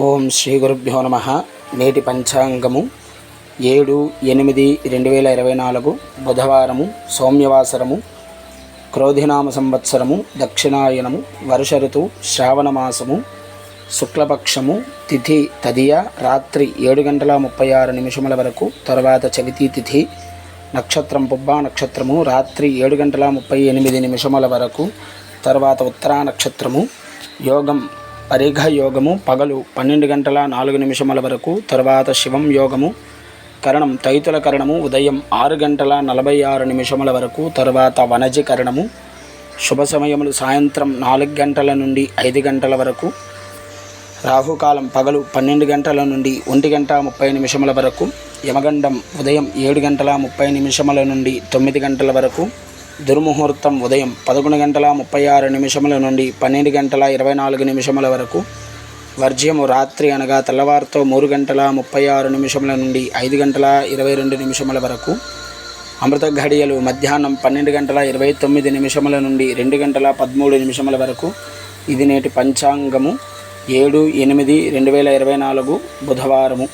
ఓం శ్రీ గురుభ్యో నమ. నేటి పంచాంగము ఏడు ఎనిమిది రెండు వేల ఇరవై నాలుగు బుధవారము సౌమ్యవాసరము క్రోధినామ సంవత్సరము దక్షిణాయనము వర్ష ఋతువు శ్రావణమాసము శుక్లపక్షము తిథి తదియ రాత్రి ఏడు గంటల ముప్పై ఆరు నిమిషముల వరకు తర్వాత చవితి తిథి నక్షత్రం పుబ్బా నక్షత్రము రాత్రి ఏడు గంటల ముప్పై ఎనిమిది నిమిషముల వరకు తర్వాత ఉత్తరా నక్షత్రము యోగం అరిఘ యోగము పగలు పన్నెండు గంటల నాలుగు నిమిషముల వరకు తరువాత శివం యోగము కరణం తైతుల కరణము ఉదయం ఆరు గంటల నలభై ఆరు నిమిషముల వరకు తర్వాత వనజి కరణము శుభ సమయములు సాయంత్రం నాలుగు గంటల నుండి ఐదు గంటల వరకు రాహుకాలం పగలు పన్నెండు గంటల నుండి ఒంటి గంట ముప్పై నిమిషముల వరకు యమగండం ఉదయం ఏడు గంటల ముప్పై నిమిషముల నుండి తొమ్మిది గంటల వరకు దుర్ముహూర్తం ఉదయం పదకొండు గంటల ముప్పై ఆరు నిమిషముల నుండి పన్నెండు గంటల ఇరవై నాలుగు నిమిషముల వరకు వర్జ్యము రాత్రి అనగా తెల్లవారుతో మూడు గంటల ముప్పై ఆరు నిమిషముల నుండి ఐదు గంటల ఇరవై రెండు నిమిషముల వరకు అమృత ఘడియలు మధ్యాహ్నం పన్నెండు గంటల ఇరవై తొమ్మిది నిమిషముల నుండి రెండు గంటల పదమూడు నిమిషముల వరకు ఇది నేటి పంచాంగము ఏడు ఎనిమిది రెండు వేల ఇరవై నాలుగు బుధవారము.